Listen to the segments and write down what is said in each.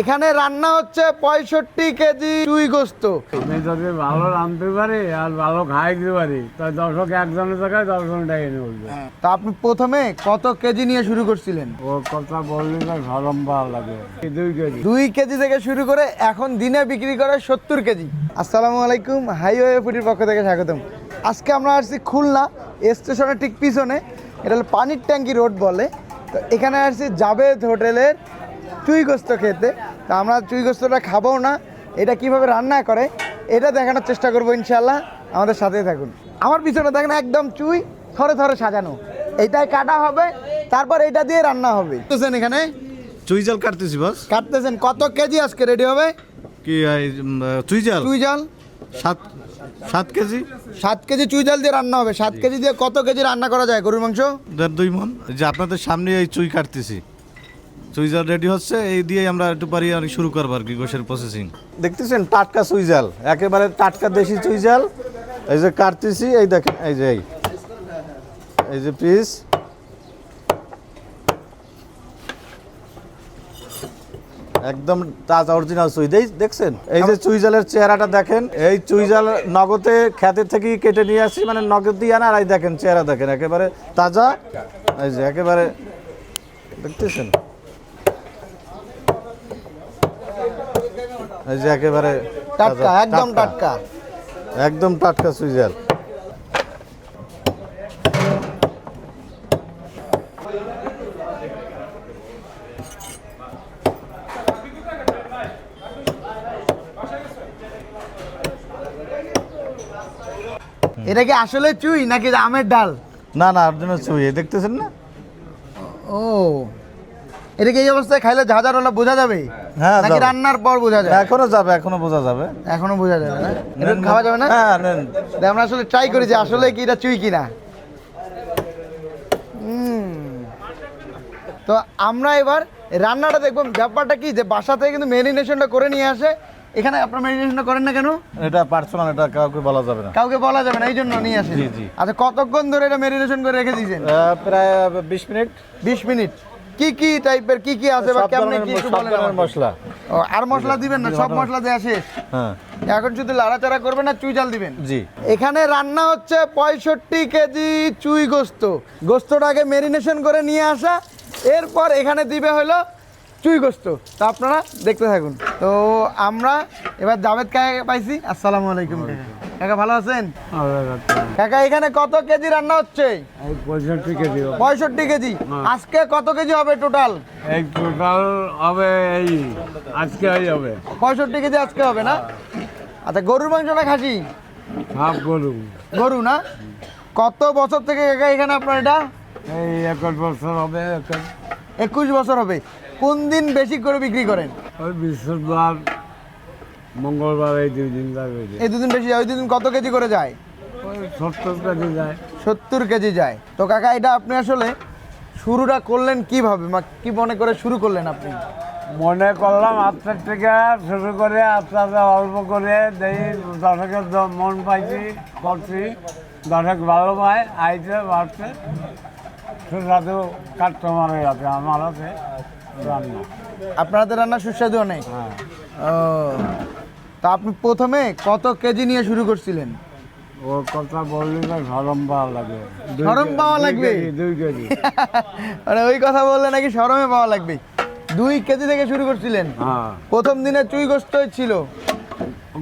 এখানে রান্না হচ্ছে পঁয়ষট্টি কেজি চুই গোস্ত। আমি যদি ভালো রাঁধতে পারি আর ভালো খাইতে পারি তাই দর্শক একজনের জায়গায় দশজন ডেকে নিয়ে বলবে। তা আপনি প্রথমে কত কেজি নিয়ে শুরু করছিলেন? ও কথা বললে সরম ভালো লাগে। দুই কেজি। দুই কেজি থেকে শুরু করে এখন দিনে বিক্রি করে সত্তর কেজি। আসসালামু আলাইকুম হাইওয়ে ফুটির পক্ষ থেকে স্বাগতম। আজকে আমরা আসছি খুলনা স্টেশনের ঠিক পিছনে। এটা হলো পানির ট্যাঙ্কি রোড বলে। তো এখানে আসছি জাবেদ হোটেলের চুই গোস্ত খেতে। তো আমরা চুই গোস্তটা খাব না। এটা কীভাবে রান্না করে এটা দেখানোর চেষ্টা করব ইনশাল্লাহ আমাদের সাথেই থাকুন। আমার পিছনে দেখেন একদম চুই থরে থরে সাজানো। এইটাই কাটা হবে তারপর এটা দিয়ে রান্না হবে। বুঝছেন এখানে? চুই জাল কাটতেছি বস কাটতেছেন কত কেজি আজকে রেডি হবে? কি চুই জাল? চুই জাল। সাত সাত কেজি। সাত কেজি চুই জাল দিয়ে রান্না হবে। সাত কেজি দিয়ে কত কেজি রান্না করা যায় গরুর মাংস? দুই মন। যে আপনাদের সামনে এই চুই কাটতেছি। চুই জাল রেডি হচ্ছে, এই দিয়ে আমরা একটু পারি আর শুরু করব আর কি গোশের প্রসেসিং দেখতেছেন, টাটকা সুইজাল, একেবারে টাটকা দেশি চুই জাল এই যে কাটতেছি, এই দেখেন, এই যে এই। এই যে পিস একদম তাজা অরিজিনাল চুই দেখছেন? এই যে চুই জালের চেহারাটা দেখেন, এই চুই জাল নগদে খ্যাতের থেকে কেটে নিয়ে আসি মানে নগদ দিয়ে আনা, আর এই দেখেন, চেহারা দেখেন, একেবারে তাজা। এই যে, একেবারে, দেখতেছেন? এই যে একেবারে টাটকা একদম টাটকা। একদম টাটকা চুই জাল এটা কি আসলে চুই নাকি আমের ডাল? না না অরিজিনাল চুই। দেখতেছেন না? ও। এটা কি এই অবস্থায় খাইলে ঝাঁঝারওয়ালা বোঝা যাবে? হ্যাঁ, নাকি যাবে। রান্নার পর বোঝা যাবে? এখনও যাবে এখনও বোঝা যাবে। এখনও বোঝা যাবে না? এটা খাওয়া যাবে না? হ্যাঁ নেন। তা আমরা আসলে ট্রাই করি যে আসলে কি এটা চুই কিনা। তো আমরা এবার রান্নাটা দেখব। ব্যাপারটা কি যে বাসা থেকে কিন্তু মেরিনেশনটা করে নিয়ে আসে। এখানে আপনার মেরিনেশনটা করেন না কেন? এটা পার্সোনাল এটা কাউকে বলা যাবে না। কাউকে বলা যাবে না এই জন্য নিয়ে আসে। জি, জি। আচ্ছা কতক্ষণ ধরে এটা মেরিনেশন করে রেখে দিয়েছেন? আহ, প্রায় বিশ মিনিট। বিশ মিনিট। কি কি টাইপের কি কি আছে বা কেমনে কি একটু বলেন আমাকে। মশলা। আর মশলা দিবেন না সব মশলা। দেওয়া শেষ। হ্যাঁ। এখন শুধু লাড়াচাড়া করবেন না চুই জাল দিবেন? জি। এখানে রান্না হচ্ছে পঁয়ষট্টি কেজি চুই গোস্ত। গোস্তটাকে মেরিনেশন করে নিয়ে আসা। এরপর এখানে দিবে হলো চুই গোস্ত। তো আপনারা দেখতে থাকুন। তো আমরা এবার জাভেদ কাকা পাইছি। আসসালামু আলাইকুম কাকা ভালো আছেন? কাকা এখানে কত কেজি রান্না হচ্ছে? পঁয়ষট্টি কেজি পঁয়ষট্টি কেজি? আজকে কত কেজি হবে টোটাল এই টোটাল হবে এই আজকে হবে। পঁয়ষট্টি কেজি আজকে হবে না? আচ্ছা গরুর মাংস না খাসি? সব গরু। গরু না? কত বছর থেকে কাকা এখানে আপনার এটা? এই একর বছর হবে একুশ বছর হবে। কোন দিন বেশি করে বিক্রি করেন? ওই বৃহস্পতিবার মঙ্গলবার এই দুই দিন যাবে এই দুদিন বেশি যায় ওই দুদিন কত কেজি করে যায়? সত্তর কেজি যায়। সত্তর কেজি যায়। তো কাকা এটা আপনি আসলে শুরুটা করলেন কীভাবে? বা কি মনে করে শুরু করলেন আপনি? মনে করলাম আপনার থেকে শুরু করে আস্তে অল্প করে দেই দর্শকের মন পাইছি করছি। দর্শক ভালো পায় আইছে বাড়ছে। সুস্বাদু কাস্টমার হয়ে আছে আমার আছে। রান্না আপনাদের রান্না সুস্বাদু অনেক হ্যাঁ। ও। তা আপনি প্রথমে কত কেজি নিয়ে শুরু করছিলেন? ও কথা বললে সরম পাওয়া লাগে। দুই সরম পাওয়া লাগবে? দুই কেজি। মানে ওই কথা বললে নাকি সরমে পাওয়া লাগবে? দুই কেজি থেকে শুরু করছিলেন? হ্যাঁ। প্রথম দিনে চুই গোস্তই ছিল?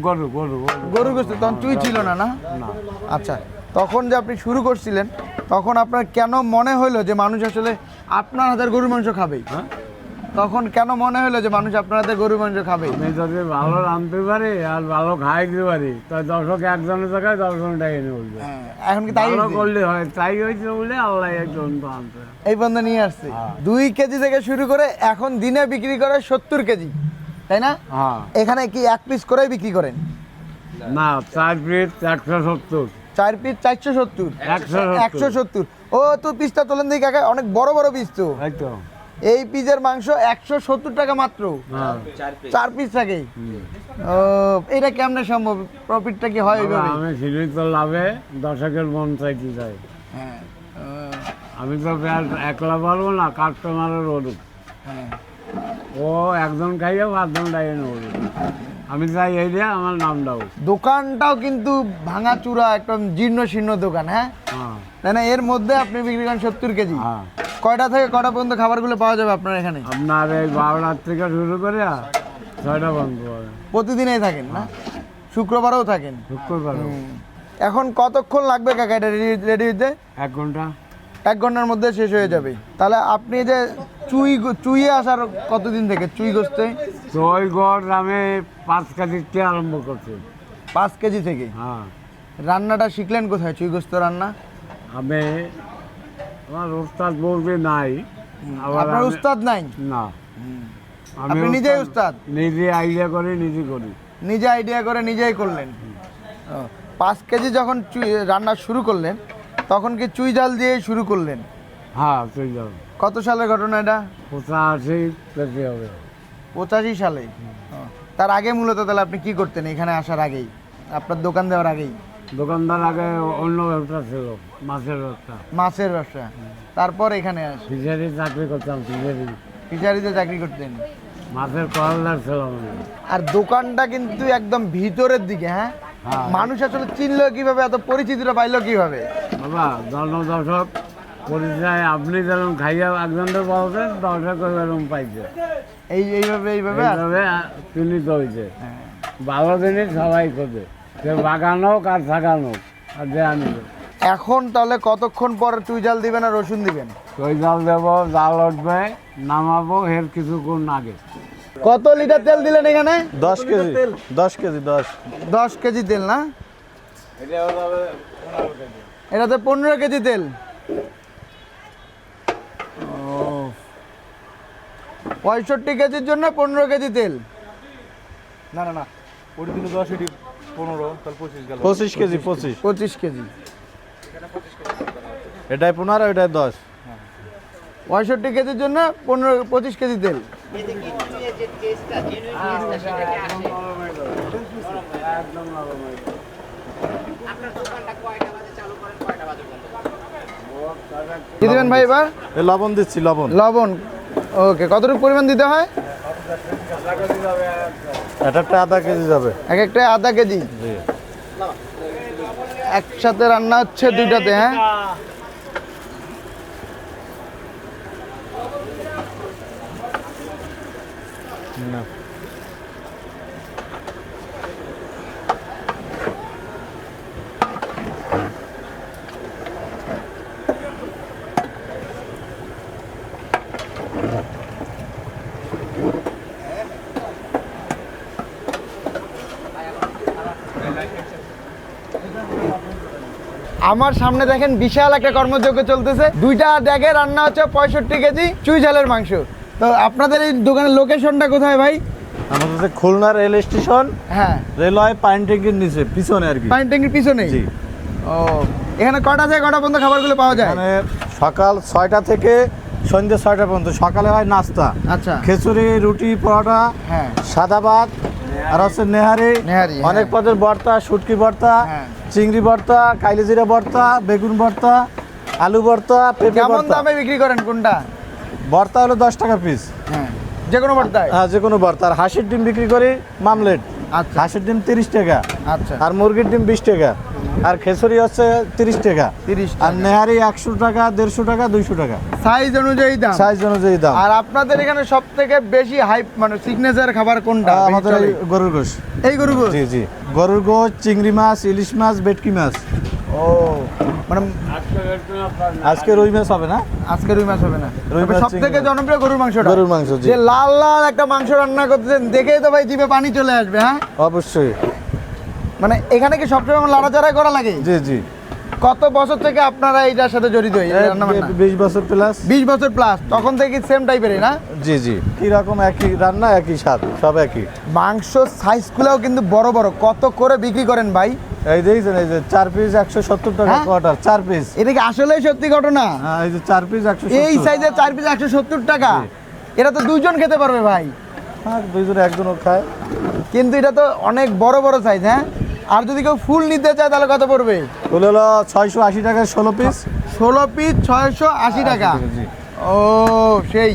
গরু গরু গরু। গোস্ত তখন চুই ছিল না না? না। আচ্ছা তখন যে আপনি শুরু করছিলেন তখন আপনার কেন মনে হলো যে মানুষ আসলে আপনার হাতের গরুর মাংস খাবে? হ্যাঁ? তখন কেন মনে হলো যে মানুষ আপনার হাতের গরুর মাংস খাবে? আমি যদি ভালো রাঁধতে পারি আর ভালো খাইতে পারি তাই দর্শক একজনের জায়গায় দশজন ডেকে নিয়ে বলবে। এখন কি তাই করলে হয় তাই হয়েছে বলে আল্লাহ একজন এই বন্ধ নিয়ে আসছে। হ্যাঁ। দুই কেজি থেকে শুরু করে এখন দিনে বিক্রি করে সত্তর কেজি তাই না? হ্যাঁ। এখানে কি এক পিস করে বিক্রি করেন? না চার পিস একশো সত্তর। চার পিস চারশো সত্তর। একশো সত্তর। ও তো পিসটা তোলেন দিই কাকা অনেক বড় বড় পিস তো। তো। এই পিসের মাংস একশো সত্তর টাকা মাত্র। হ্যাঁ। চার পিস থাকে ও এটা কেমনে সম্ভব? প্রফিটটা কি হয় ওইভাবে আমি সীমিত লাভে দর্শকের মন চাইতে চাই। হ্যাঁ আমি তো আর একলা পারব না কাস্টমারের ওরূপ হ্যাঁ। ও একজন খাইয়ে পাঁচজন খাইয়ে নেব আমি চাই এই দিয়ে আমার নাম দাও দোকানটাও কিন্তু ভাঙা চূড়া একদম জীর্ণ শীর্ণ দোকান হ্যাঁ? হ্যাঁ। তাই না এর মধ্যে আপনি বিক্রি করেন সত্তর কেজি। হ্যাঁ। কয়টা থেকে কয়টা পর্যন্ত খাবারগুলো পাওয়া যাবে আপনার এখানে? আপনার এই বারোটার থেকে শুরু করে ছয়টা বন্ধ হবে। প্রতিদিনই থাকেন না? শুক্রবারও থাকেন? শুক্রবার এখন কতক্ষণ লাগবে কাকা এটা রেডি হতে এক ঘণ্টা। এক ঘণ্টার মধ্যে শেষ হয়ে যাবে। তাহলে আপনি যে চুই চুইয়ে আসার কতদিন থেকে? চুই গোস্তে ওই গড় আমি পাঁচ কেজিতে আরম্ভ করছি। পাঁচ কেজি থেকে? হ্যাঁ। রান্নাটা শিখলেন কোথায়? চুই গোস্ত রান্না? আমি আমার উস্তাদ বলবে নাই। আবার আপনার আমি- উস্তাদ নাই? না। আপনি নিজেই উস্তাদ নিজে আইডিয়া করে নিজে করি। নিজে আইডিয়া করে নিজেই করলেন? ও, পাঁচ কেজি যখন চুই রান্না শুরু করলেন তখন কি চুই জাল দিয়ে শুরু করলেন? হ্যাঁ তুই যাও কত সালের ঘটনা এটা? পঁচাশি কেজি হবে। পঁচাশি সালে? ও, তার আগে মূলত তাহলে আপনি কি করতেন এখানে আসার আগেই? আপনার দোকান দেওয়ার আগেই? দোকানদার আগে অন্য ব্যবসা ছিল মাছের ব্যবসা। মাছের ব্যবসা। তারপর এখানে আস। ফিশারি চাকরি করতাম ফিশারি। ফিশারিতে চাকরি করতেন। মাছের কলার ছিল আর দোকানটা কিন্তু একদম ভিতরের দিকে হ্যাঁ? হ্যাঁ। মানুষ আসলে চিনলো কীভাবে এত পরিচিতিটা পাইলো কীভাবে? বাবা জনদর্শক পরিচয় আপনি যেরকম খাইয়া একজনের বলছেন দর্শক এরকম পাইছে। এই এইভাবে এইভাবে চিহ্নিত হয়েছে হ্যাঁ। ভালো জিনিস সবাই খোঁজে। বাগান হোক আর হোক আর যে এখন তাহলে কতক্ষণ পরে চুই জাল দিবেন আর রসুন দিবেন ওই জাল দেবো জাল উঠবে নামাবো এর কিছুক্ষণ আগে। কত লিটার তেল দিলেন এখানে? দশ কেজি দশ কেজি দশ। দশ কেজি তেল না? এটাতে পনেরো কেজি তেল। ও। পঁয়ষট্টি কেজির জন্য পনেরো কেজি তেল। না না না। ওটি কিন্তু দশ এটি পনেরো পঁচিশ কেজি। পঁচিশ। পঁচিশ কেজি। এটাই পনেরো এটাই দশ। পঁয়ষট্টি কেজির জন্য পনেরো পঁচিশ কেজি তেল। কি দেবেন ভাই এবার? এ লবণ দিচ্ছি লবণ। লবণ। ওকে কতটুকু পরিমাণ দিতে হয়? একটা আধা কেজি যাবে। এক একটা আধা কেজি? একসাথে রান্না হচ্ছে দুইটাতে হ্যাঁ? না। আমার সামনে দেখেন বিশাল একটা কর্মযজ্ঞ চলতেছে। দুইটা ড্যাগে রান্না হচ্ছে পঁয়ষট্টি কেজি চুই ঝালের মাংস। তো আপনাদের এই দোকানের লোকেশনটা কোথায় ভাই? আমাদের খুলনা রেল স্টেশন হ্যাঁ। রেলওয়ে পাইন ট্যাঙ্কির নিচে পিছনে আর কি। পাইন ট্যাঙ্কির পিছনে? জি। ও এখানে কটা থেকে কটা পর্যন্ত খাবারগুলো পাওয়া যায়? মানে সকাল ছয়টা থেকে সন্ধ্যে ছয়টা পর্যন্ত। সকালে হয় নাস্তা। আচ্ছা। খিচুড়ি রুটি পরোটা হ্যাঁ। সাদা ভাত আর হচ্ছে নেহারি। হ্যাঁ। অনেক পদের ভর্তা শুটকি ভর্তা হ্যাঁ। চিংড়ি ভর্তা কাইলেজিরা ভর্তা বেগুন ভর্তা আলু ভর্তা পেঁপে কেমন দামে বিক্রি করেন কোনটা? ভর্তা হলো দশ টাকা পিস হ্যাঁ যে কোনো ভর্তা হ্যাঁ যে কোনো ভর্তা। আর হাঁসের ডিম বিক্রি করি মামলেট। আচ্ছা। হাঁসের ডিম তিরিশ টাকা। আচ্ছা। আর মুরগির ডিম বিশ টাকা। আর খেসুরি হচ্ছে তিরিশ টাকা। তিরিশ আর নেহারি একশো টাকা দেড়শো টাকা দুইশো টাকা। সাইজ অনুযায়ী দাম। সাইজ অনুযায়ী দাম। আর আপনাদের এখানে সব থেকে বেশি হাইপ মানে সিগনেচার খাবার কোনটা? আমাদের এই গরুর গোশ। এই গরু গোস? জি জি। গরুর গোশ চিংড়ি মাছ ইলিশ মাছ ভেটকি মাছ। ও মানে আজকে রুই মাছ হবে না? আজকে রুই মাছ হবে না। রুই মাছ, সব থেকে জনপ্রিয় গরুর মাংসটা। গরুর মাংস জি। যে লাল লাল একটা মাংস রান্না করতেছেন দেখেই তো ভাই জিভে পানি চলে আসবে হ্যাঁ? অবশ্যই। মানে এখানে কি সবসময় লাড়াচাড়া করা লাগে জি জি। কত বছর থেকে আপনারা এইটার সাথে জড়িত এই বিশ বছর প্লাস বিশ বছর প্লাস তখন থেকে সেম টাইপেরই না? জি জি। কি রকম একই রান্না একই স্বাদ সব একই। মাংস সাইজগুলোও কিন্তু বড় বড় কত করে বিক্রি করেন ভাই? এই দেখছেন এই যে চার পিস একশো সত্তর টাকা হ্যাঁ? কোয়ার্টার চার পিস এটা কি আসলেই সত্যি ঘটনা? হ্যাঁ এই যে চার পিস একশো এই সাইজের চার পিস একশো সত্তর টাকা। এটা তো দুইজন খেতে পারবে ভাই। হ্যাঁ দুইজনে একজনও খায়। কিন্তু এটা তো অনেক বড় বড় সাইজ হ্যাঁ? আর যদি কেউ ফুল নিতে চায় তাহলে কত পড়বে? ফুল হলো ছয়শো আশি টাকা ষোলো পিস ষোলো পিস ছয়শো আশি টাকা। ও সেই।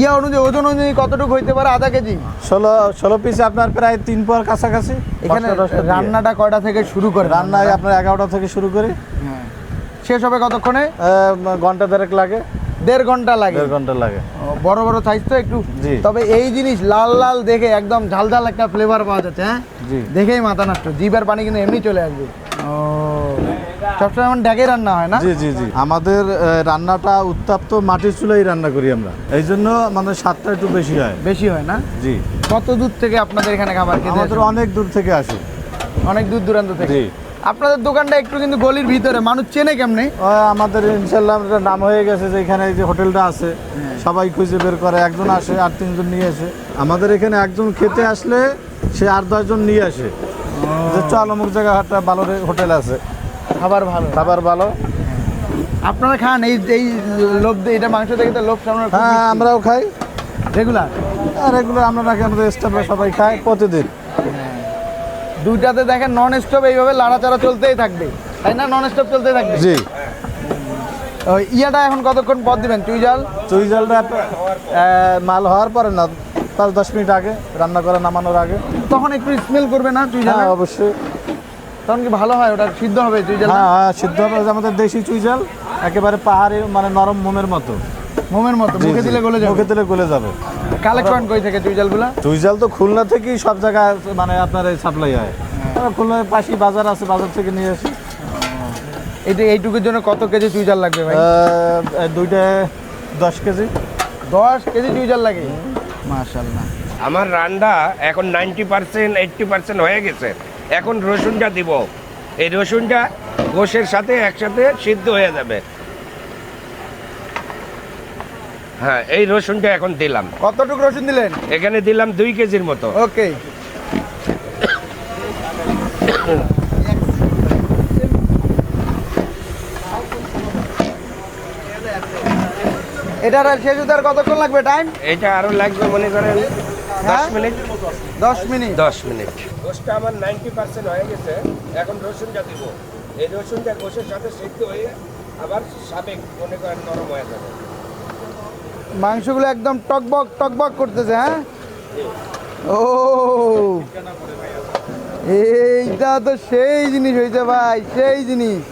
ইয়া অনুযায়ী ওজন অনুযায়ী কতটুকু হইতে পারে আধা কেজি? ষোলো ষোলো পিসে আপনার প্রায় তিন পর কাছাকাছি এখানে। রান্নাটা কয়টা থেকে শুরু করে রান্নায় আপনার এগারোটা থেকে শুরু করে। শেষ হবে কতক্ষণে? ঘণ্টা দেড়েক লাগে। দেড় ঘণ্টা লাগে। দেড় ঘণ্টা লাগে। বড় বড় সাইজ তো একটু। জি। তবে এই জিনিস লাল লাল দেখে একদম ঝাল ঝাল একটা ফ্লেভার পাওয়া যাচ্ছে হ্যাঁ? জি। দেখেই মাথা নষ্ট। জিভের পানি কিন্তু এমনি চলে আসবে। ও সবসময় এমন ড্যাগে রান্না হয় না? জি জি জি। আমাদের রান্নাটা উত্তাপ্ত মাটির চুলাই রান্না করি আমরা। এই জন্য আমাদের স্বাদটা একটু বেশি হয়। বেশি হয় না? জি। কত দূর থেকে আপনাদের এখানে খাবার খেতে আমাদের অনেক দূর থেকে আসে। অনেক দূর দূরান্ত থেকে? জি। আপনাদের দোকানটা একটু কিন্তু গলির ভিতরে মানুষ চেনে কেমনে? আমাদের ইনশাল্লাহ নাম হয়ে গেছে যে এখানে এই যে হোটেলটা আছে সবাই খুঁজে বের করে একজন আসে আর তিনজন নিয়ে আসে। আমাদের এখানে একজন খেতে আসলে সে আর দশজন নিয়ে আসে। যে চল অমুক জায়গায় একটা ভালো হোটেল আছে। খাবার ভালো। খাবার ভালো। আপনারা খান এই এই লোভ দিয়ে- এটা মাংস দেখে তো লোভ সামনে হ্যাঁ আমরাও খাই। রেগুলার আর এগুলো আমরা নাকি আমাদের স্টাফরা সবাই খায় প্রতিদিন। দুইটাতে দেখেন নন স্টপ এইভাবে লাড়াচাড়া চলতেই থাকবে। তাই না? নন স্টপ চলতেই থাকবে। জি। ইয়াটা এখন কতক্ষণ পর দিবেন? চুই জাল? চুই জালটা মাল হওয়ার পরে না পাঁচ দশ মিনিট আগে রান্না করে নামানোর আগে। তখন একটু স্মেল করবে না চুই জাল হ্যাঁ অবশ্যই। তখন কি ভালো হয়? ওটা সিদ্ধ হবে চুই জাল হ্যাঁ হ্যাঁ সিদ্ধ হবে। আমাদের দেশি চুই জাল একেবারে পাহাড়ে মানে নরম মোমের মতো। মোমের মতো মুখে দিলে গলে যাবে। মুখে দিলে গলে যাবে। কালেক্ট করেন কই থেকে চুই জালগুলা চুই তো খুলনা থেকেই সব জায়গায় মানে আপনার সাপ্লাই হয়। খুলনার পাশেই বাজার আছে বাজার থেকে নিয়ে আসি। এটা এইটুকুর জন্য কত কেজি চুই জাল লাগবে ভাই? দুইটা দশ কেজি। দশ কেজি চুই জাল লাগে মাশাল্লাহ আমার রান্না এখন নাইনটি পার্সেন্ট এইট্টি পার্সেন্ট হয়ে গেছে। এখন রসুনটা দিব। এই রসুনটা গোশের সাথে একসাথে সিদ্ধ হয়ে যাবে। হ্যাঁ এই রসুনটা এখন দিলাম। কতটুকু রসুন দিলেন? এখানে দিলাম দুই কেজির মতো। ওকে। এটার আর শেষ হতে আর কতক্ষণ লাগবে? টাইম এটা আরও লাগবে মনে করেন দশ হ্যাঁ? মিনিট। দশ মিনিট। দশ মিনিট। গোশটা আমার নাইনটি পার্সেন্ট হয়ে গেছে। এখন রসুনটা দিব। এই রসুনটা গোশের সাথে সিদ্ধ হয়ে আবার সাবেক মনে করেন নরম হয়ে যাবে। মাংসগুলো একদম টকবক টকবক করতেছে হ্যাঁ? ও এইটা তো সেই জিনিস হয়েছে ভাই সেই জিনিস।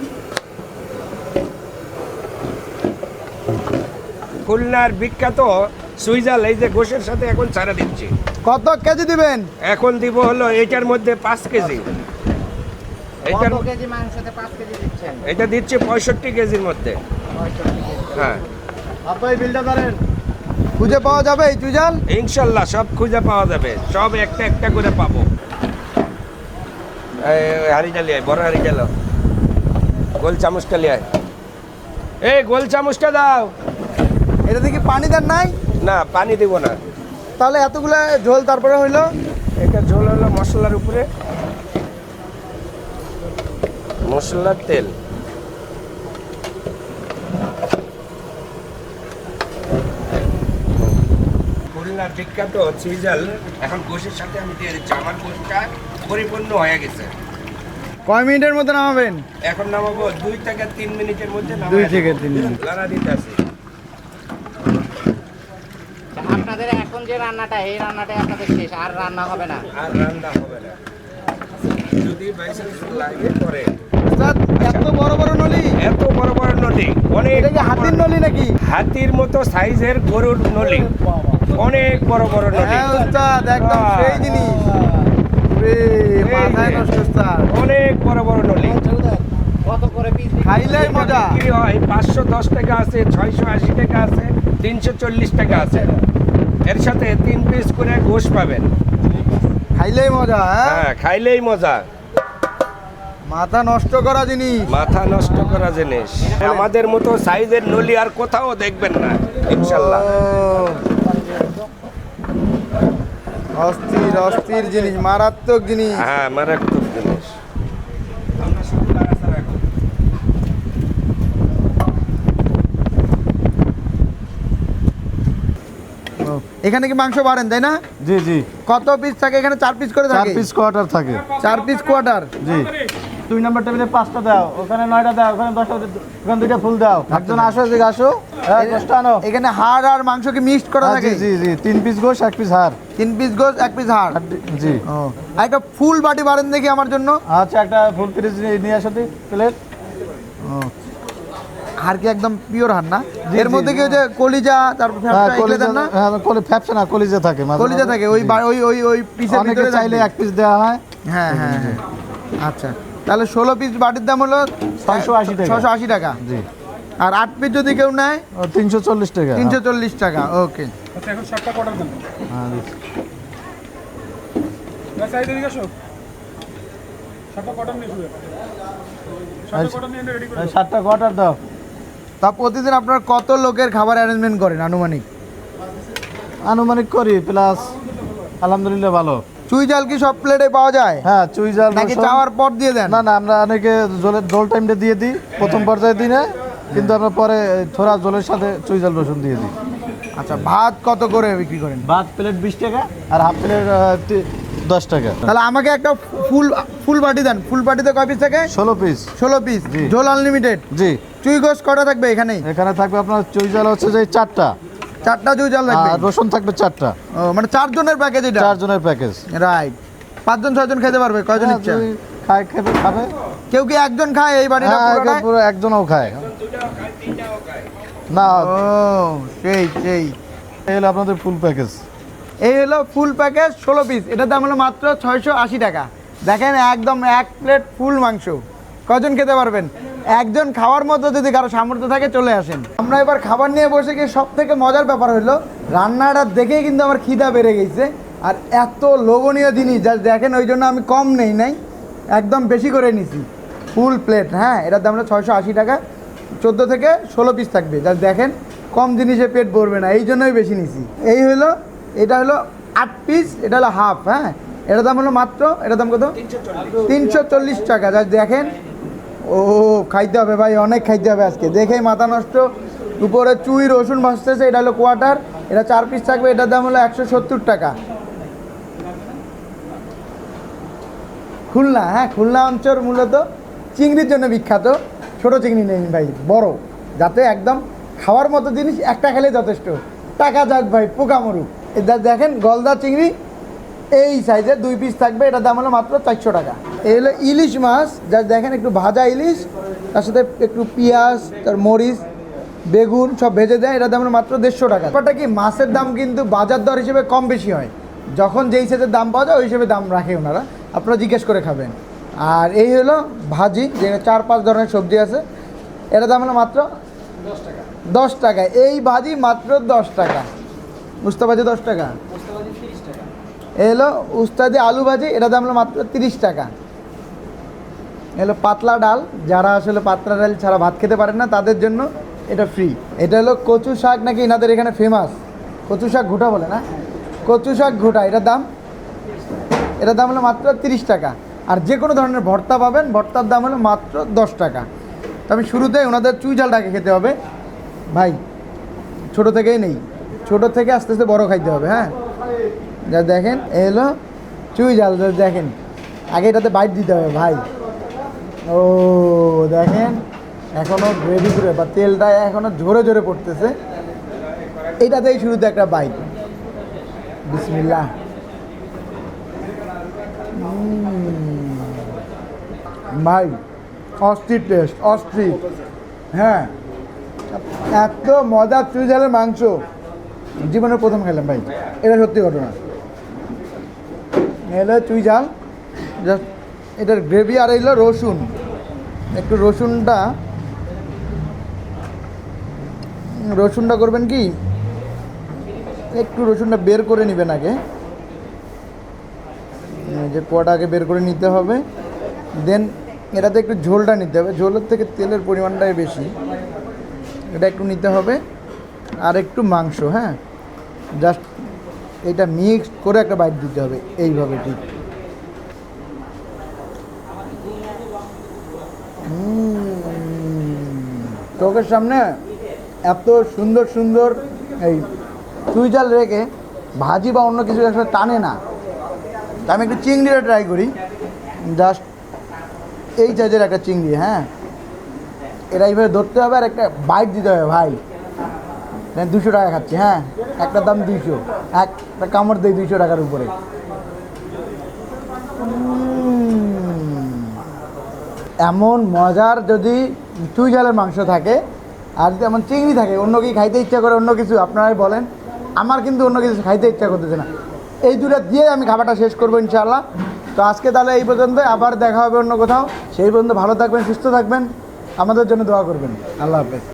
খুলনার বিখ্যাত সুইজাল এই যে গোশের সাথে এখন ছাড়া দিচ্ছি। কত কেজি দিবেন? এখন দিব হলো এটার মধ্যে পাঁচ কেজি। এটা দিচ্ছে পঁয়ষট্টি কেজির মধ্যে। হ্যাঁ। আপনার বিলটা ধরেন। খুঁজে পাওয়া যাবে এই চুজাল ইনশাল্লাহ সব খুঁজে পাওয়া যাবে। সব একটা একটা করে পাবো। হাড়ি চালিয়ে আয়, বড় হারি চালো গোল চামচটা লিয়ে আয়। এই গোল চামচটা দাও। এটা দেখি পানি দেন নাই? না পানি দিব না। তাহলে এতগুলো ঝোল তারপরে হইল? এটা ঝোল হলো মশলার উপরে। মশলার তেল খুলনার বিখ্যাত চিজাল এখন গোশের সাথে আমি দিয়ে দিচ্ছি। আমার গোশটা পরিপূর্ণ হয়ে গেছে। কয় মিনিটের মধ্যে নামাবেন? এখন নামাবো দুই থেকে তিন মিনিটের মধ্যে দুই থেকে তিন মিনিট। লাড়া দিতে আছে। আপনাদের এখন যে রান্নাটা এই রান্নাটাই আপনাদের শেষ। আর রান্না হবে না। আর রান্না হবে না। যদি বাইসেন্স লাগে উস্তাদ, এত বড় বড় নলি? এত বড় বড় নলি। অনেক হাতির নলি নাকি? হাতির মতো সাইজের গরুর নলি। অনেক বড় বড় নলি হ্যাঁ উস্তাদ একদম সেই জিনিস। রে, মাথায় নষ্ট উস্তাদ অনেক বড় বড় নলি কত করে পিস খাইলেই মজা। বিক্রি হয় পাঁচশো দশ টাকা আছে ছয়শো আশি টাকা আছে তিনশো চল্লিশ টাকা আছে। এর সাথে তিন পিস করে ঘোষ পাবেন। খাইলেই মজা হ্যাঁ? হ্যাঁ খাইলেই মজা। মাথা নষ্ট করা জিনিস। মাথা নষ্ট করা জিনিস। আমাদের মতো সাইজের নলি আর কোথাও দেখবেন না ইনশাল্লাহ। অস্থির অস্থির জিনিস মারাত্মক জিনিস। হ্যাঁ মারাত্মক জিনিস। এখানে কি মাংস বাড়েন তাই না? জি জি। কত পিস থাকে? এখানে চার পিস করে চার পিস কোয়ার্টার থাকে। চার পিস কোয়ার্টার জি। দুই নম্বর টেবিলে পাঁচটা দাও ওখানে নয়টা দাও ওখানে দশটা ওখানে দুইটা ফুল দাও। একজন আসো এদিকে আসো। আনো। এখানে হাড় আর মাংস কি মিক্সড করা হ্যাঁ, থাকে? জি জি তিন পিস গোশ এক পিস হার তিন পিস গোস এক পিস হাড়? জি। ও। আর একটা ফুল বাটি বাড়েন দেখি আমার জন্য। আচ্ছা একটা ফুল পিস নিয়ে আসো তুই প্লেট হাড় কি একদম পিওর হাড় না? এর মধ্যে কি ওই যে কলিজা তারপর হ্যাঁ কলিজা না? হ্যাঁ কলি ফ্যাপসা না কলিজা থাকে কলিজা থাকে। ওই ওই ওই ওই পিসের ভিতরে চাইলে এক পিস দেওয়া হয়। হ্যাঁ হ্যাঁ হ্যাঁ। আচ্ছা। তাহলে ষোলো পিস বাটির দাম হলো 680 টাকা। ছশো আশি টাকা। জি। আর আট পিস যদি কেউ নেয়? তিনশো চল্লিশ টাকা। তিনশো চল্লিশ টাকা ওকে। আচ্ছা সাতটা কটার দেন। হ্যাঁ, আসো। সাতটা কটার দাও। তা প্রতিদিন আপনার কত লোকের খাবার অ্যারেঞ্জমেন্ট করেন আনুমানিক? আনুমানিক করি প্লাস আলহামদুলিল্লাহ ভালো। চুই জাল কি সব প্লেটে পাওয়া যায়? হ্যাঁ চুই জাল নাকি চাওয়ার পর দিয়ে দেন? না না আমরা অনেকে জলের জল টাইমটা দিয়ে দিই প্রথম পর্যায়ে দিনে কিন্তু আমরা পরে থোড়া জলের সাথে চুই জাল রসুন দিয়ে দিই। আচ্ছা ভাত কত করে বিক্রি করেন? ভাত প্লেট বিশ টাকা। আর হাফ প্লেট দশ টাকা। তাহলে আমাকে একটা ফুল ফুল বাটি দেন। ফুল বাটিতে কয় পিস থাকে? ষোলো পিস ষোলো পিস জি। ঝোল আনলিমিটেড জি। চুই গোস কটা থাকবে এখানেই? এখানে থাকবে আপনার চুই জাল হচ্ছে যে চারটা। চারটা জাল থাকবে আর রসুন থাকবে চারটা। মানে চারজনের প্যাকেজ এটা? চারজনের প্যাকেজ রাইট পাঁচজন ছয়জন খেতে পারবে? কয়জন ইচ্ছা? খায় খেতে খাবে। কেউ কি একজন খায় এই বাড়িটা হ্যাঁ পুরো একজনও খায়। না। ও সেই সেই। এই হলো আপনাদের ফুল প্যাকেজ এই হলো ফুল প্যাকেজ ষোলো পিস এটার দাম হলো মাত্র ছয়শো আশি টাকা। দেখেন একদম এক প্লেট ফুল মাংস। কজন খেতে পারবেন? একজন খাওয়ার মতো যদি কারও সামর্থ্য থাকে, চলে আসেন। আমরা এবার খাবার নিয়ে বসে গিয়ে সব থেকে মজার ব্যাপার হলো, রান্নাটা দেখেই কিন্তু আমার খিদা বেড়ে গেছে। আর এত লোভনীয় জিনিস, যা দেখেন ওই জন্য আমি কম নেই নাই, একদম বেশি করে নিছি। ফুল প্লেট হ্যাঁ এটার দাম হলো ছয়শো আশি টাকা। চোদ্দ থেকে ষোলো পিস থাকবে। যা দেখেন, কম জিনিসে পেট ভরবে না, এই জন্যই বেশি নিছি। এই হলো, এটা হলো আট পিস এটা হলো হাফ হ্যাঁ। এটার দাম হলো মাত্র, এটার দাম কত? তিনশো চল্লিশ টাকা। যা দেখেন ও, খাইতে হবে ভাই, অনেক খাইতে হবে আজকে। দেখেই মাথা নষ্ট। উপরে চুই রসুন ভাসতেছে এটা হলো কোয়াটার এটা চার পিস থাকবে এটার দাম হলো একশো সত্তর টাকা। খুলনা হ্যাঁ খুলনা অঞ্চল মূলত। চিংড়ির জন্য বিখ্যাত। ছোট চিংড়ি নেই ভাই, বড়। যাতে একদম খাওয়ার মতো জিনিস একটা খেলে যথেষ্ট। টাকা যাক ভাই পোকা মরুক দেখেন, গলদা চিংড়ি। এই সাইজের দুই পিস থাকবে এটার দাম হলো মাত্র চারশো টাকা। এই হলো ইলিশ মাছ, যা দেখেন একটু ভাজা ইলিশ, তার সাথে একটু পেঁয়াজ, তার মরিচ, বেগুন, সব ভেজে দেয় এটার দাম হলো মাত্র দেড়শো টাকা। ব্যাপারটা কি, মাছের দাম কিন্তু বাজার দর হিসেবে কম বেশি হয়। যখন যেই সাইজের দাম পাওয়া যায়, ওই হিসেবে দাম রাখে ওনারা। আপনারা জিজ্ঞেস করে খাবেন। আর এই হলো ভাজি, যেখানে চার পাঁচ ধরনের সবজি আছে। এটার দাম হলো মাত্র দশ টাকা। দশ টাকা। এই ভাজি মাত্র দশ টাকা। বুঝতে পারছি দশ টাকা। এই হলো উস্তাদি আলু ভাজি এটার দাম হলো মাত্র তিরিশ টাকা। এলো পাতলা ডাল, যারা আসলে পাতলা ডাল ছাড়া ভাত খেতে পারেন না, তাদের জন্য এটা ফ্রি এটা হলো কচু শাক নাকি এনাদের এখানে ফেমাস কচু শাক ঘোটা বলে না? কচু শাক ঘোটা, এটার দাম? এটার দাম হলো মাত্র তিরিশ টাকা। আর যে কোনো ধরনের ভর্তা পাবেন, ভর্তার দাম হলো মাত্র দশ টাকা। তো আমি শুরুতেই ওনাদের চুই ঝালটাকে খেতে হবে। ভাই, ছোট থেকেই নেই। ছোট থেকে আস্তে আস্তে বড় খাইতে হবে হ্যাঁ? যা দেখেন এ হলো চুই জাল দেখেন। আগে এটাতে বাইট দিতে হবে ভাই। ও দেখেন এখনও গ্রেভি করে বা তেলটা এখনও ঝরে ঝরে পড়তেছে। এটাতেই শুরুতে একটা বাইট বিসমিল্লাহ। উম, ভাই অস্থির টেস্ট অস্থির। হ্যাঁ এত মজার চুই ঝালের মাংস। জীবনের প্রথম খেলাম ভাই। এটা সত্যি ঘটনা। এলো চুই ঝাল জাস্ট এটার গ্রেভি আর এলো রসুন। একটু রসুনটা রসুনটা করবেন কি? একটু রসুনটা বের করে নেবেন আগে। যে কোয়াটা আগে বের করে নিতে হবে। দেন এটাতে একটু ঝোলটা নিতে হবে। ঝোলের থেকে তেলের পরিমাণটাই বেশি। এটা একটু নিতে হবে। আর একটু মাংস হ্যাঁ? জাস্ট এটা মিক্স করে একটা বাইট দিতে হবে, এইভাবে ঠিক। চোখের সামনে এত সুন্দর সুন্দর এই চুই জাল রেখে ভাজি বা অন্য কিছু আসলে টানে না। আমি একটু চিংড়িটা ট্রাই করি। জাস্ট এই সাইজের একটা চিংড়ি হ্যাঁ? এটা এইভাবে ধরতে হবে আর একটা বাইট দিতে হবে ভাই। দুশো টাকা খাচ্ছি হ্যাঁ? একটা দাম দুইশো। একটা কামড় দেয় দুইশো টাকার উপরে। এমন মজার যদি চুই ঝালের মাংস থাকে, আর যদি এমন চিংড়ি থাকে, অন্য কি খাইতে ইচ্ছা করে, অন্য কিছু আপনারাই বলেন। আমার কিন্তু অন্য কিছু খাইতে ইচ্ছা করতেছে না। এই দুটা দিয়ে আমি খাবারটা শেষ করব ইনশাআল্লাহ। তো আজকে তাহলে এই পর্যন্ত আবার দেখা হবে অন্য কোথাও। সেই পর্যন্ত ভালো থাকবেন, সুস্থ থাকবেন। আমাদের জন্য দোয়া করবেন। আল্লাহ হাফেজ।